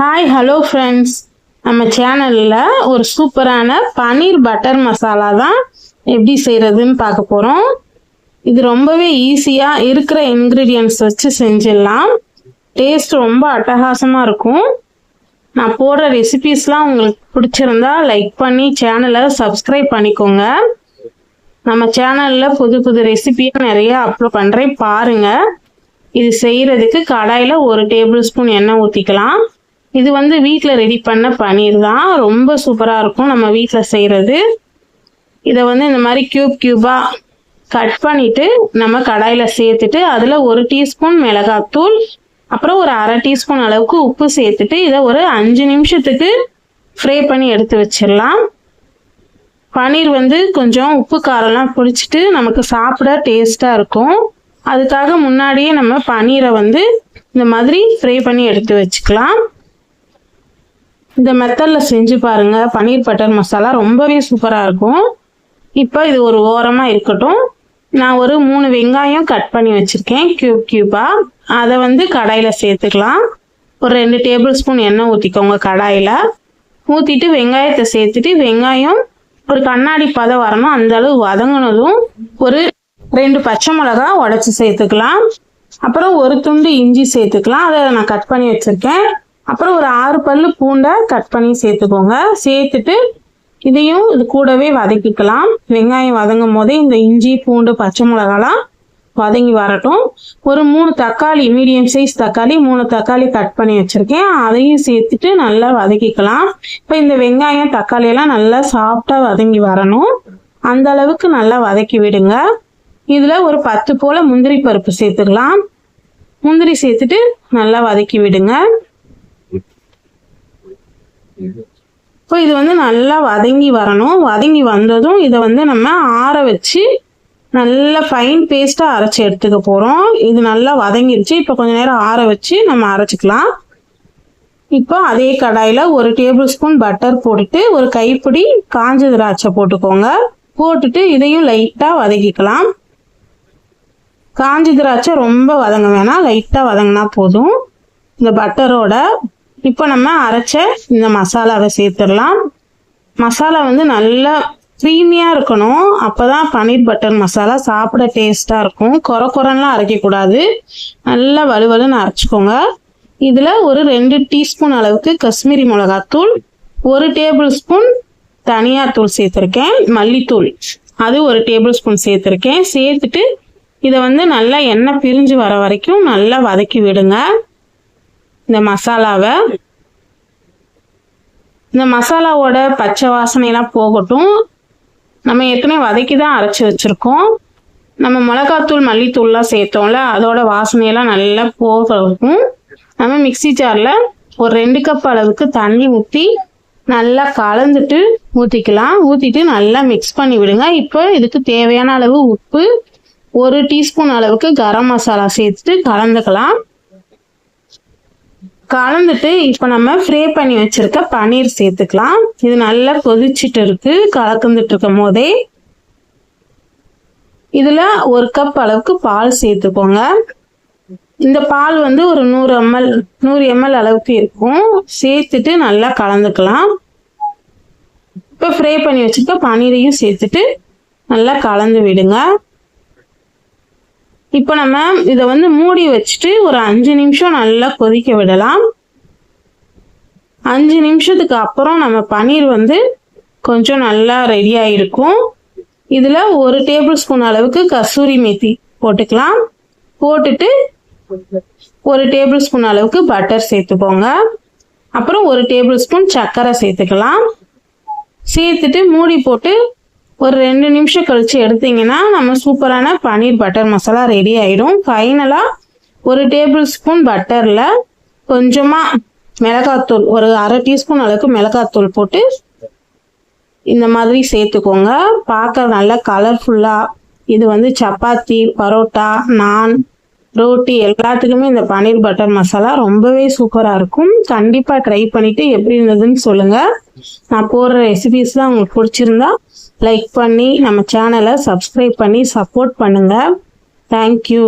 Hi hello friends நம்ம சேனலில் ஒரு சூப்பரான பன்னீர் பட்டர் மசாலா தான் எப்படி செய்கிறதுன்னு பார்க்க போகிறோம் இது ரொம்பவே ஈஸியாக இருக்கிற இன்க்ரீடியன்ஸ் வச்சு செஞ்சிடலாம். டேஸ்ட் ரொம்ப அட்டகாசமாக இருக்கும். நான் போடுற ரெசிபீஸ்லாம் உங்களுக்கு பிடிச்சிருந்தா லைக் பண்ணி சேனலை சப்ஸ்கிரைப் பண்ணிக்கோங்க. நம்ம சேனலில் புது புது ரெசிபியும் நிறைய அப்லோட் பண்ணுறேன் பாருங்கள் இது செய்கிறதுக்கு கடாயில் ஒரு டேபிள் ஸ்பூன் எண்ணெய் ஊற்றிக்கலாம் இது வந்து வீட்டில் ரெடி பண்ண பன்னீர் தான். ரொம்ப சூப்பராக இருக்கும் நம்ம வீட்டில் செய்கிறது இதை வந்து இந்த மாதிரி க்யூப் க்யூபாக கட் பண்ணிவிட்டு நம்ம கடாயில் சேர்த்துட்டு அதில் ஒரு டீஸ்பூன் மிளகாத்தூள் அப்புறம் ஒரு அரை டீஸ்பூன் அளவுக்கு உப்பு சேர்த்துட்டு இதை ஒரு அஞ்சு நிமிஷத்துக்கு ஃப்ரை பண்ணி எடுத்து வச்சிடலாம். பன்னீர் வந்து கொஞ்சம் உப்பு காரம்லாம் பிடிச்சிட்டு நமக்கு சாப்பிட டேஸ்ட்டாக இருக்கும். அதுக்காக முன்னாடியே நம்ம பன்னீரை வந்து இந்த மாதிரி ஃப்ரை பண்ணி எடுத்து வச்சுக்கலாம். இந்த மெத்தடில் செஞ்சு பாருங்கள் பன்னீர் பட்டர் மசாலா ரொம்பவே சூப்பராக இருக்கும். இப்போ இது ஒரு ஓரமாக இருக்கட்டும். நான் ஒரு மூணு வெங்காயம் கட் பண்ணி வச்சுருக்கேன். க்யூப் க்யூப்பாக அதை வந்து கடாயில் சேர்த்துக்கலாம். ஒரு ரெண்டு டேபிள் ஸ்பூன் எண்ணெய் ஊற்றிக்கோங்க கடாயில். ஊற்றிட்டு வெங்காயத்தை சேர்த்துட்டு வெங்காயம் ஒரு கண்ணாடி பதம் வரணும். அந்த அளவு வதங்கினதும் ஒரு ரெண்டு பச்சை மிளகா உடச்சி சேர்த்துக்கலாம். அப்புறம் ஒரு துண்டு இஞ்சி சேர்த்துக்கலாம். அதை நான் கட் பண்ணி வச்சுருக்கேன். அப்புறம் ஒரு ஆறு பல்லு பூண்டை கட் பண்ணி சேர்த்துக்கோங்க. சேர்த்துட்டு இதையும் இது கூடவே வதக்கிக்கலாம். வெங்காயம் வதங்கும் போதே இந்த இஞ்சி பூண்டு பச்சை மிளகாலாம் வதங்கி வரட்டும். ஒரு மூணு தக்காளி மீடியம் சைஸ் தக்காளி மூணு தக்காளி கட் பண்ணி வச்சுருக்கேன். அதையும் சேர்த்துட்டு நல்லா வதக்கிக்கலாம். இப்போ இந்த வெங்காயம் தக்காளியெல்லாம் நல்லா சாஃப்டாக வதங்கி வரணும். அந்த அளவுக்கு நல்லா வதக்கி விடுங்க. இதில் ஒரு பத்து போல் முந்திரி பருப்பு சேர்த்துக்கலாம். முந்திரி சேர்த்துட்டு நல்லா வதக்கி விடுங்க. இப்போ இது வந்து நல்லா வதங்கி வரணும். வதங்கி வந்ததும் இதை வந்து நம்ம ஆற வச்சு நல்லா ஃபைன் பேஸ்ட்டாக அரைச்சி எடுத்துக்க போகிறோம் இது நல்லா வதங்கிருச்சு. இப்போ கொஞ்சம் நேரம் ஆற வச்சு நம்ம அரைச்சிக்கலாம். இப்போ அதே கடாயில் ஒரு டேபிள் ஸ்பூன் பட்டர் போட்டுட்டு ஒரு கைப்பிடி காஞ்ச திராட்சை போட்டுக்கோங்க. போட்டுட்டு இதையும் லைட்டாக வதக்கிக்கலாம். காஞ்ச திராட்சை ரொம்ப வதங்க வேணாம். லைட்டாக வதங்கினா போதும். இந்த பட்டரோட இப்போ நம்ம அரைச்ச இந்த மசாலாவை சேர்த்துடலாம். மசாலா வந்து நல்லா க்ரீமியாக இருக்கணும். அப்போ தான் பன்னீர் பட்டர் மசாலா சாப்பிட டேஸ்ட்டாக இருக்கும். குறை குறைலாம் அரைக்கக்கூடாது. நல்லா வலுவலுன்னு அரைச்சிக்கோங்க. இதில் ஒரு ரெண்டு டீஸ்பூன் அளவுக்கு காஷ்மீரி மிளகாத்தூள் ஒரு டேபிள் ஸ்பூன் தனியாத்தூள் சேர்த்துருக்கேன். மல்லித்தூள் அது ஒரு டேபிள் ஸ்பூன் சேர்த்துருக்கேன். சேர்த்துட்டு இதை வந்து நல்லா எண்ணெய் பிரிஞ்சு வர வரைக்கும் நல்லா வதக்கி விடுங்க. இந்த மசாலாவை இந்த மசாலாவோட பச்சை வாசனையெல்லாம் போகட்டும். நம்ம ஏற்கனவே வதக்கி தான் அரைச்சி வச்சுருக்கோம். நம்ம மிளகாத்தூள் மல்லித்தூள்லாம் சேர்த்தோம்ல அதோட வாசனையெல்லாம் நல்லா போகும் நம்ம மிக்சி ஜாரில் ஒரு ரெண்டு கப் அளவுக்கு தண்ணி ஊற்றி நல்லா கலந்துட்டு ஊற்றிக்கலாம் ஊற்றிட்டு நல்லா மிக்ஸ் பண்ணி விடுங்க. இப்போ இதுக்கு தேவையான அளவு உப்பு ஒரு டீஸ்பூன் அளவுக்கு கரம் மசாலா சேர்த்துட்டு கலந்துக்கலாம். கலந்துட்டு இப்போ நம்ம ஃப்ரே பண்ணி வச்சிருக்க பன்னீர் சேர்த்துக்கலாம். இது நல்லா கொதிச்சுட்டு இருக்கு. கலந்துட்டு இருக்கும் போதே இதில் ஒரு கப் அளவுக்கு பால் சேர்த்துக்கோங்க. இந்த பால் வந்து ஒரு நூறு எம்எல் நூறு எம்எல் அளவுக்கு இருக்கும். சேர்த்துட்டு நல்லா கலந்துக்கலாம். இப்போ ஃப்ரை பண்ணி வச்சுருக்க பன்னீரையும் சேர்த்துட்டு நல்லா கலந்து விடுங்க. இப்போ நம்ம இதை வந்து மூடி வச்சுட்டு ஒரு அஞ்சு நிமிஷம் நல்லா கொதிக்க விடலாம். அஞ்சு நிமிஷத்துக்கு அப்புறம் நம்ம பன்னீர் வந்து கொஞ்சம் நல்லா ரெடி ஆகிருக்கும் இதில் ஒரு டேபிள் ஸ்பூன் அளவுக்கு கசூரி மேத்தி போட்டுக்கலாம். போட்டுட்டு ஒரு டேபிள் ஸ்பூன் அளவுக்கு பட்டர் சேர்த்துக்கோங்க. அப்புறம் ஒரு டேபிள் ஸ்பூன் சர்க்கரை சேர்த்துக்கலாம். சேர்த்துட்டு மூடி போட்டு ஒரு ரெண்டு நிமிஷம் கழித்து எடுத்தீங்கன்னா நம்ம சூப்பரான பன்னீர் பட்டர் மசாலா ரெடி ஆகிடும் ஃபைனலாக ஒரு டேபிள் ஸ்பூன் பட்டரில் கொஞ்சமாக மிளகாத்தூள் ஒரு அரை டீஸ்பூன் அளவுக்கு மிளகாத்தூள் போட்டு இந்த மாதிரி சேர்த்துக்கோங்க. பார்க்க நல்லா கலர்ஃபுல்லாக இது வந்து சப்பாத்தி பரோட்டா நான் ரோட்டி எல்லாத்துக்குமே இந்த பன்னீர் பட்டர் மசாலா ரொம்பவே சூப்பராக இருக்கும். கண்டிப்பாக ட்ரை பண்ணிவிட்டு எப்படி இருந்ததுன்னு சொல்லுங்கள் நான் போடுற ரெசிபிஸ் தான் உங்களுக்கு பிடிச்சிருந்தா லைக் பண்ணி நம்ம சேனலை சப்ஸ்கிரைப் பண்ணி சப்போர்ட் பண்ணுங்கள் தேங்க்யூ